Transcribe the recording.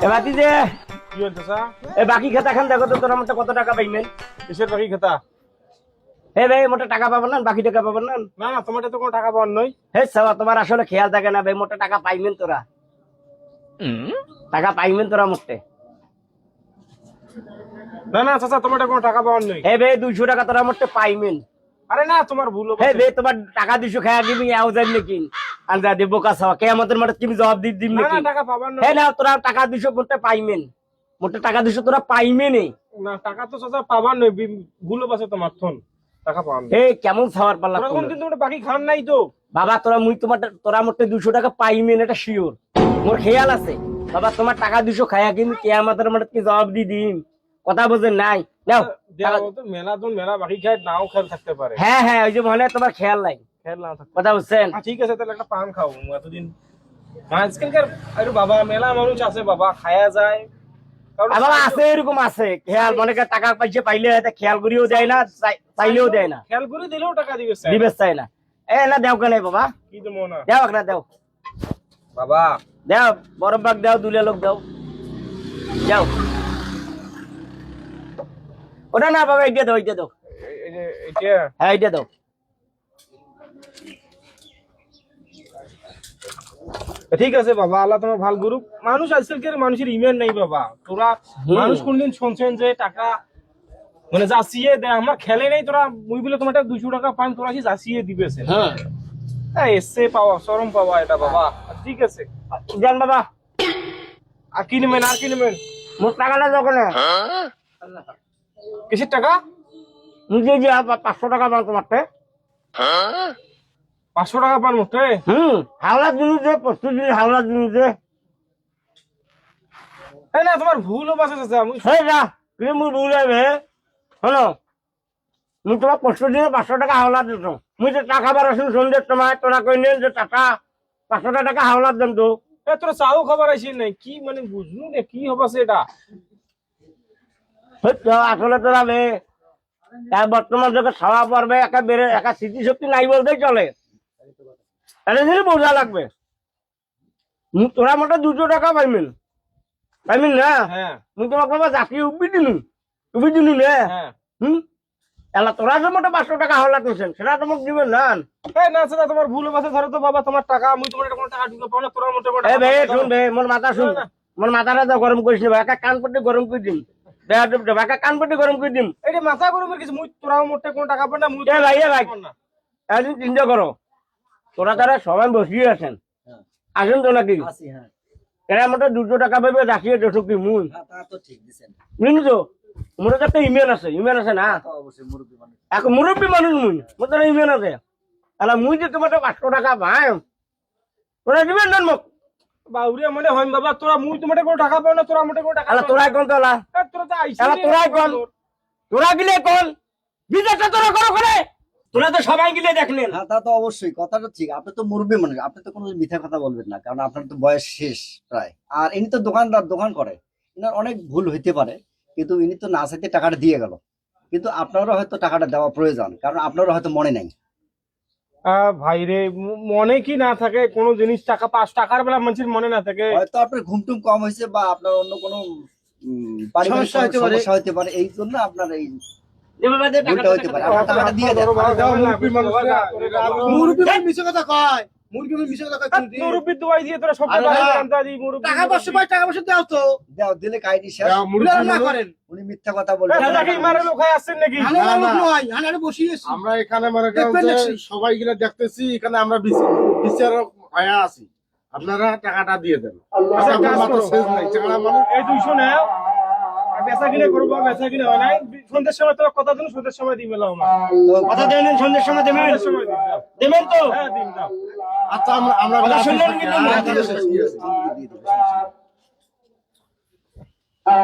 যে। কি এ বাকি খাতা খান দেখো তো তোর মতো কত টাকা পাইবেন কিসের বাকি খেতা? হে ভাই মোটা টাকা পাবেন না বাকি টাকা পাবেন না। না না তোমার তো কোনো টাকা পাওয়ার নই। হে সাবা তোমার আসলে খেয়াল থাকে না ভাই মোটা টাকা পাইবেন তোরা। টাকা পাইবেন তোরা মোটে। না না চাচা তোমার কোনো টাকা পাওয়ার নই। হে ভাই দুইশো টাকা তোরা মোটে পাইবেন আরে না তোমার ভুল হে ভাই তোমার টাকা দুইশো খায়া দিবি আও যাই আনজা দেব কাছে কে আমাদের মাঠে তুমি জবাব দি দিবি না নাকি না টাকা পাবার নই হে না তোরা টাকা দুইশো মোটে পাইমেন। মোটে টাকা তোরা পাইমেনই না টাকা তো চাচা পাবার নই বি- ভুল আছে তোমার থন টাকা হে কেমন খাওয়ার পাল্লা বাকি খান নাই তো। বাবা তোরা মুই তোমার তোরা মোটে দুশো টাকা পাইমেন এটা শিওর মোর খেয়াল আছে। বাবা তোমার টাকা দুশো খায়া কিন্তু কে আমাদের মাঠে কি জবাব দি দিম। কথা বোঝেন নাই? নাও মেলা মেলা বাকি খায় নাও খেয়াল থাকতে পারে। হ্যাঁ হ্যাঁ ওই যে মনে হয় তোমার খেয়াল নাই। খেয়াল না থাকতে কথা বুঝছেন আচ্ছা, ঠিক আছে তাহলে একটা পান খাও এতদিন আজকালকার আরে বাবা মেলা মানুষ আছে বাবা খায়া যায় কারণ আর বাবা আছে এরকম আছে খেয়াল মনে করে টাকা পাইছে পাইলে হয়তো খেয়াল করিও দেয় না চাই- চাইলেও দেয় না খেয়াল করে দিলেও টাকা দিবে স্যার। দিবে চাই না এ না দেও কেন বাবা কি দেবো না দেও না দেও বাবা দেও বরফ বাগ দেও দুলে লোক দেও যাও ওটা না বাবা এটা দাও এটা দাও এই- এই যে এটা হ্যাঁ এটা দাও ঠিক আছে বাবা আল্লাহ তোমার ভালো গুরু মানুষ আজকালকার মানুষের ইমেল নাই বাবা? তোরা মানুষ কোনদিন শুনছেন যে টাকা মানে যাচিয়ে দেয় আমরা খেলে নেই তোরা মুই বলে তোমার দুশো টাকা পান তোরা কি যাচিয়ে দিবেছে হ্যাঁ। হ্যাঁ এসে পাওয়া চরম পাওয়া এটা বাবা। ঠিক আছে। জান বাবা। আর কি নেবেন আর কি নেবেন মোট টাকাটা দাও কেন কিসের টাকা? নিজে যে পাঁচশো টাকা দাও তোমারতে। পাঁচশো টাকা পান মোটে হুম হাওড়া জিনিস দে পঁচিশ দিন হাওড়া জিনিস দে। এই না তোমার ভুল হবে চাচা সেই যা তুমি মুই ভুল হবে শোনো মুই তোমার দিনে পাঁচশো টাকা হাওলা দিত মুই যে টাকা বার আসুন সময় তোরা কই নেন যে টাকা পাঁচশো টাকা হাওলা দেন তো। এ তোরা চাও খবর আইসি নাই কি মানে বুঝলু না কি হবে সেটা আসলে তোরা বে বর্তমান যুগে খাওয়া পড়বে একা বেড়ে একা স্মৃতিশক্তি নাই বলতেই চলে। তাহলে যদি বোঝা লাগবে। তোরা মোটা দুশো টাকা পাইমিন পাইমিন না? হ্যাঁ। মুই তোমাকে বাবা জাকি উবি দিলু উবি দিলু না? হ্যাঁ। হুম? এলা তোরা যে মোটা পাঁচশো টাকা হাওলা তুলছেন সেটা তোমাকে দিবেন না? এই না চাচা তোমার ভুল হবে ধরো তো বাবা তোমার টাকা মুই তোমার কোনো টাকা দিতে পারো না তোরা মোটে কোনো এ টাকা বে পাবো না। শুন বে মোর মাথা শুন। মোর মাথাটা তো গরম করিস না একা কান পট্টি গরম করে দেব একা কান পট্টি গরম করে দিম। এই মাথা গরম হয়ে গেছে মুই তোরাও মোটে কোনো টাকা পাবে না মুই এ ভাই, এ ভাই। একদিন চিন্তা করো। তোরা তারা সবাই বসিয়ে আছেন। আসেন তো নাকি? আছি হ্যাঁ। এরা মোটা দুশো টাকা পাবে রাখিয়ে দেছো কি হ্যাঁ, ঠিক বুঝলি তো? মোর একটা ইমেল আছে ইমেল আছে না? তা অবশ্যই মুরব্বী মানুষ। এখন মুরব্বী মানুষ মুই মোর তো ইমেল আছে। তাহলে মুই যে তোমার পাঁচশো টাকা পাই। তোরা দিবেন না মোক? বাউরিয়া মনে হয় বাবা তোরা মুই তোমার কোনো টাকা পাও না তোরা মোটে কোনো টাকা না। কোন তোলা? তোরা তো আইসি তাহলে তোরাই কোন? তোরা গিলে কোন? বিদেশে তোরা করো করে। তোরা তো সবাই গিলে দেখলেন। হ্যাঁ তা তো অবশ্যই কথাটা ঠিক। আপনি তো মুরব্বী মানুষ আপনি তো কোনো মিথ্যা কথা বলবেন না কারণ আপনার তো বয়স শেষ প্রায়। আর ইনি তো দোকানদার দোকান করে। ইনার অনেক ভুল হইতে পারে কিন্তু ইনি তো না চাইতে টাকাটা দিয়ে গেল। কিন্তু আপনারও হয়তো টাকাটা দেওয়া প্রয়োজন কারণ আপনারও হয়তো মনে নাই। আহ, ভাই রে মনে কি না থাকে কোনো জিনিস টাকা পাঁচ টাকার বেলা মানুষের মনে না থাকে। হয়তো আপনার ঘুমটুম কম হয়েছে বা আপনার অন্য কোনো সমস্যা হতে পারে এই জন্য আপনার এই আমরা এখানে মনে। সবাই গিলা দেখতেছি এখানে আমরা বিচ- বিচারক হয়ে আছি। আপনারা টাকাটা দিয়ে দেন। আচ্ছা, এই দুইশো নেও। বেচা কিনে করব বেচা কিনে হয় নাই সন্ধ্যের সময় তোরা কথা দিন সন্ধ্যের সময় দিই কথা দেবেন সন্ধ্যের সময় দেবেন সন্ধ্যের সময় দিন দাও। দেবেন তো হ্যাঁ দিন দাও আচ্ছা আমরা আমরা শুনলেন কিন্তু হ্যাঁ,